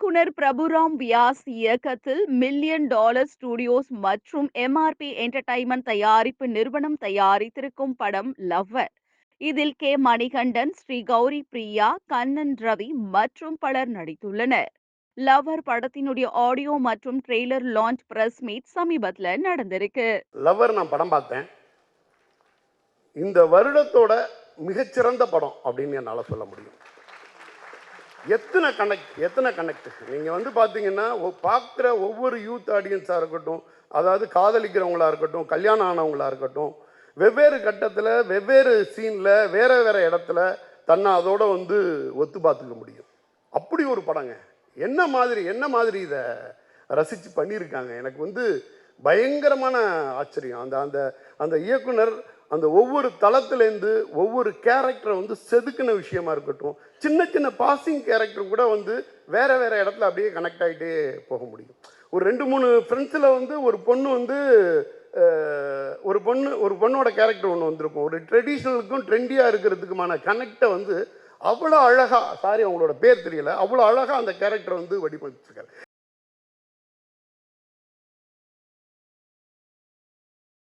இயக்குனர் பிரபுராம் வியாஸ் இயக்கத்தில் million dollar studios மற்றும் எம்ஆர்பி என்டர்டைன்மெண்ட் தயாரிப்பு நிறுவனம் தயாரித்திருக்கும் படம் லவ்வர் இதில் கே. மணிகண்டன் ஸ்ரீ கௌரி பிரியா கண்ணன் ரவி மற்றும் பலர் நடித்துள்ளனர். லவ்வர் படத்தினுடைய ஆடியோ மற்றும் ட்ரெய்லர் லான்ச் பிரஸ் மீட் சமீபத்துல நடந்திருக்கு. லவ்வர் நான் படம் பார்த்தேன். இந்த வருடத்தோட மிகச்சிறந்த படம் அப்படின்னு என்னால் சொல்ல முடியும். எத்தனை கனெக்ட் எத்தனை கனெக்ட் நீங்கள் வந்து பார்த்தீங்கன்னா பார்க்குற ஒவ்வொரு யூத் ஆடியன்ஸாக இருக்கட்டும் அதாவது காதலிக்கிறவங்களா இருக்கட்டும் கல்யாணம் ஆனவங்களா இருக்கட்டும் வெவ்வேறு கட்டத்தில் வெவ்வேறு சீனில் வேறு வேறு இடத்துல தன்னை அதோட வந்து ஒத்து பார்த்துக்க முடியும். அப்படி ஒரு படங்க. என்ன மாதிரி என்ன மாதிரி இதை ரசித்து பண்ணியிருக்காங்க? எனக்கு வந்து பயங்கரமான ஆச்சரியம். அந்த அந்த அந்த இயக்குனர் அந்த ஒவ்வொரு தளத்துலேருந்து ஒவ்வொரு கேரக்டரை வந்து செதுக்கின விஷயமா இருக்கட்டும் சின்ன சின்ன பாசிங் கேரக்டர் கூட வந்து வேறு வேறு இடத்துல அப்படியே கனெக்ட் ஆகிட்டே போக முடியும். ஒரு ரெண்டு மூணு ஃப்ரெண்ட்ஸில் வந்து ஒரு பொண்ணு வந்து ஒரு பொண்ணு ஒரு பொண்ணோட கேரக்டர் ஒன்று வந்திருக்கும். ஒரு ட்ரெடிஷ்னலுக்கும் ட்ரெண்டியாக இருக்கிறதுக்குமான கனெக்டை வந்து அவ்வளோ அழகாக சாரி அவங்களோட பேர் தெரியல அவ்வளோ அழகாக அந்த கேரக்டர் வந்து வடிவமைச்சிருக்காரு.